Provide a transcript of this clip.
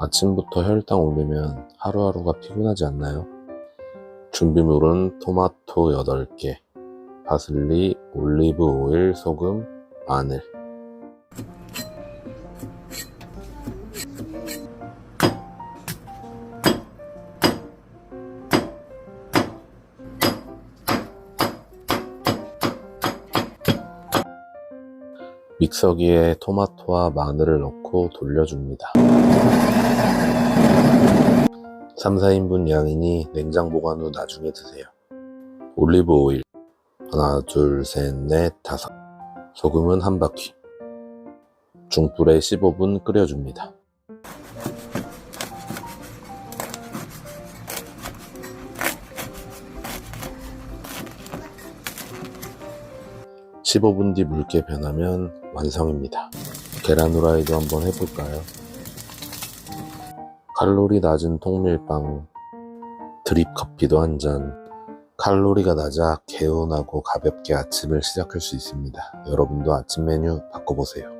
아침부터 혈당 올리면 하루하루가 피곤하지 않나요? 준비물은 토마토 8개, 파슬리, 올리브 오일, 소금, 마늘. 믹서기에 토마토와 마늘을 넣고 돌려줍니다. 3, 4인분 양이니 냉장 보관 후 나중에 드세요. 올리브 오일 하나, 둘, 셋, 넷, 다섯 소금은 한 바퀴 중불에 15분 끓여줍니다. (15분) 뒤 묽게 변하면 완성입니다. 계란 후라이도 한번 해볼까요? 칼로리 낮은 통밀빵, 드립 커피도 한 잔. 칼로리가 낮아 개운하고 가볍게 아침을 시작할 수 있습니다. 여러분도 아침 메뉴 바꿔보세요.